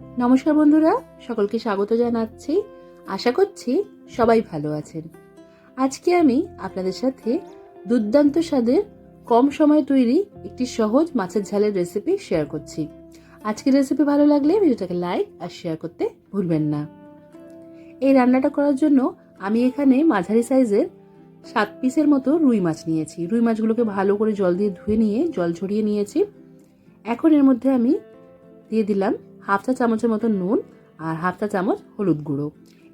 নমস্কার বন্ধুরা, সকলকে স্বাগত জানাচ্ছি। আশা করছি সবাই ভালো আছেন। আজকে আমি আপনাদের সাথে দুর্দান্ত স্বাদের, কম সময় তৈরি একটি সহজ মাছের ঝালের রেসিপি শেয়ার করছি। আজকের রেসিপি ভালো লাগলে ভিডিওটাকে লাইক আর শেয়ার করতে ভুলবেন না। এই রান্নাটা করার জন্য আমি এখানে মাঝারি সাইজের সাত পিসের মতো রুই মাছ নিয়েছি। রুই মাছগুলোকে ভালো করে জল দিয়ে ধুয়ে নিয়ে, জল ঝরিয়ে নিয়েছি। এখন এর মধ্যে আমি দিয়ে দিলাম হাফ চা চামচের মতো নুন আর হাফ চা চামচ হলুদ গুঁড়ো।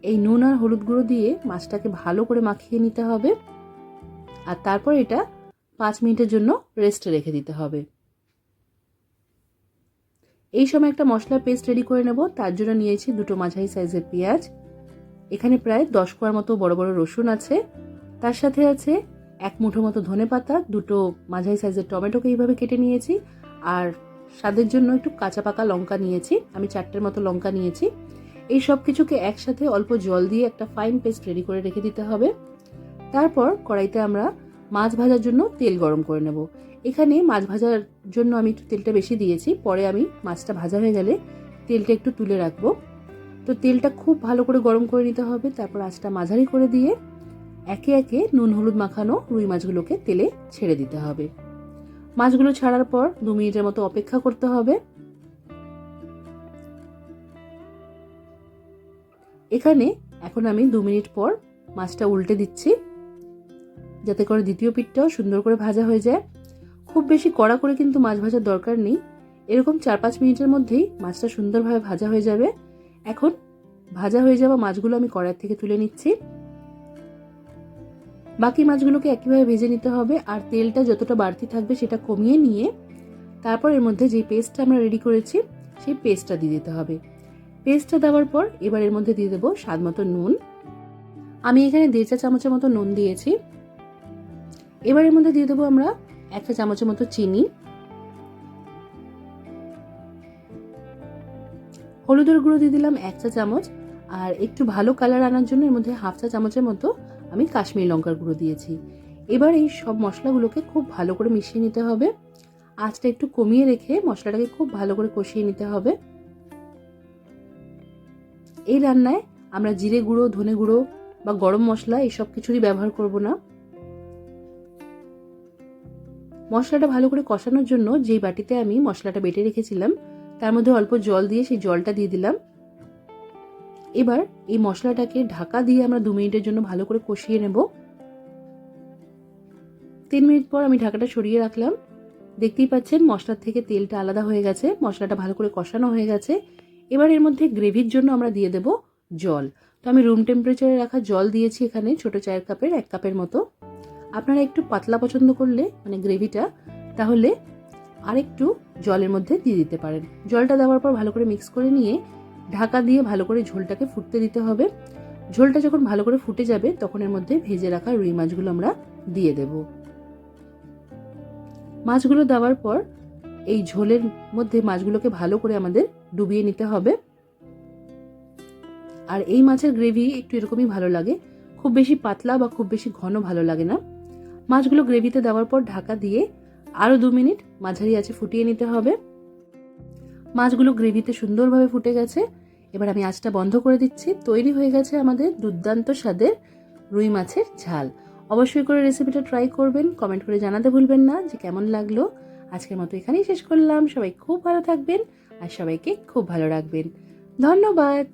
এই নুন আর হলুদ গুঁড়ো দিয়ে মাছটাকে ভালো করে মাখিয়ে নিতে হবে। আর তারপর এটা পাঁচ মিনিটের জন্য রেস্টে রেখে দিতে হবে। এই সময় একটা মশলা পেস্ট রেডি করে নেব। তার জন্য নিয়েছি দুটো মাঝারি সাইজের পেঁয়াজ। এখানে প্রায় দশ কোয়ার মতো বড় বড় রসুন আছে। তার সাথে আছে এক মুঠো মতো ধনে পাতা দুটো মাঝারি সাইজের টমেটোকে এইভাবে কেটে নিয়েছি। আর স্বাদের জন্য একটু কাঁচা পাকা লঙ্কা নিয়েছি। আমি চারটের মতো লঙ্কা নিয়েছি। এই সব কিছুকে একসাথে অল্প জল দিয়ে একটা ফাইন পেস্ট রেডি করে রেখে দিতে হবে। তারপর কড়াইতে আমরা মাছ ভাজার জন্য তেল গরম করে নেব। এখানে মাছ ভাজার জন্য আমি একটু তেলটা বেশি দিয়েছি। পরে আমি মাছটা ভাজা হয়ে গেলে তেলটা একটু তুলে রাখব। তো তেলটা খুব ভালো করে গরম করে নিতে হবে। তারপর আঁচটা মাঝারি করে দিয়ে একে একে নুন, হলুদ মাখানো রুই মাছগুলোকে তেলে ছেড়ে দিতে হবে। মাছগুলো ছাড়ার পর দু মিনিটের মতো অপেক্ষা করতে হবে। এখানে এখন আমি দু মিনিট পর মাছটা উল্টে দিচ্ছি, যাতে করে দ্বিতীয় পিঠটাও সুন্দর করে ভাজা হয়ে যায়। খুব বেশি কড়া করে কিন্তু মাছ ভাজার দরকার নেই। এরকম চার পাঁচ মিনিটের মধ্যেই মাছটা সুন্দরভাবে ভাজা হয়ে যাবে। এখন ভাজা হয়ে যাওয়া মাছগুলো আমি কড়াই থেকে তুলে নিচ্ছি। বাকি মাছগুলোকে একইভাবে ভেজে নিতে হবে আর তেলটা যতটা বাড়তি থাকবে সেটা কমিয়ে নিয়ে তারপর এর মধ্যে যে পেস্টটা আমরা রেডি করেছি, সেই পেস্টটা দিয়ে দিতে হবে। পেস্টটা দেওয়ার পর এবার এর মধ্যে দিয়ে দেবো স্বাদ মতো নুন। আমি এখানে দেড় চা চামচের মতো নুন দিয়েছি। এবার এর মধ্যে দিয়ে দেবো আমরা একটা চামচের মতো চিনি। হলুদের গুঁড়ো দিয়ে দিলাম এক চা চামচ। আর একটু ভালো কালার আনার জন্য এর মধ্যে হাফ চা চামচের মতো আমি কাশ্মীরি লঙ্কার গুঁড়ো দিয়েছি। এবার এই সব মশলাগুলোকে খুব ভালো করে মিশিয়ে নিতে হবে। আঁচটা একটু কমিয়ে রেখে মশলাটাকে খুব ভালো করে কষিয়ে নিতে হবে। এই রান্নায় আমরা জিরে গুঁড়ো, ধনে গুঁড়ো বা গরম মশলা এইসব কিছুরই ব্যবহার করব না। মশলাটা ভালো করে কষানোর জন্য যেই বাটিতে আমি মশলাটা বেটে রেখেছিলাম, তার মধ্যে অল্প জল দিয়ে সেই জলটা দিয়ে দিলাম। এবার এই মশলাটাকে ঢাকা দিয়ে আমরা দু মিনিটের জন্য ভালো করে কষিয়ে নেব। তিন মিনিট পর আমি ঢাকাটা সরিয়ে রাখলাম। দেখতেই পাচ্ছেন মশলার থেকে তেলটা আলাদা হয়ে গেছে, মশলাটা ভালো করে কষানো হয়ে গেছে। এবার এর মধ্যে গ্রেভির জন্য আমরা দিয়ে দেব জল। তো আমি রুম টেম্পারেচারে রাখা জল দিয়েছি এখানে ছোট চায়ের কাপের, এক কাপের মতো। আপনারা একটু পাতলা পছন্দ করলে মানে গ্রেভিটা, তাহলে আরেকটু জলের মধ্যে দিয়ে দিতে পারেন। জলটা দেওয়ার পর ভালো করে মিক্স করে নিয়ে ঢাকা দিয়ে ভালো করে ঝোলটাকে ফুটতে দিতে হবে। ঝোলটা যখন ভালো করে ফুটে যাবে, তখন এর মধ্যে ভেজে রাখা রুই মাছগুলো আমরা দিয়ে দেব। মাছগুলো দেওয়ার পর এই ঝোলের মধ্যে মাছগুলোকে ভালো করে আমাদের ডুবিয়ে নিতে হবে। আর এই মাছের গ্রেভি একটু এরকমই ভালো লাগে। খুব বেশি পাতলা বা খুব বেশি ঘন ভালো লাগে না। মাছগুলো গ্রেভিতে দেওয়ার পর ঢাকা দিয়ে আরও দু মিনিট মাঝারি আছে ফুটিয়ে নিতে হবে। মাছগুলো গ্রেভিতে সুন্দরভাবে ফুটে গেছে। এবার আমি আঁচটা বন্ধ করে দিচ্ছি। তৈরি হয়ে গেছে আমাদের দুর্দান্ত স্বাদের রুই মাছের ঝাল। অবশ্যই করে রেসিপিটা ট্রাই করবেন, কমেন্ট করে জানাতে ভুলবেন না যে কেমন লাগল। আজকের মতো এখানেই শেষ করলাম। সবাই খুব ভালো থাকবেন আর সবাইকে খুব ভালো রাখবেন। ধন্যবাদ।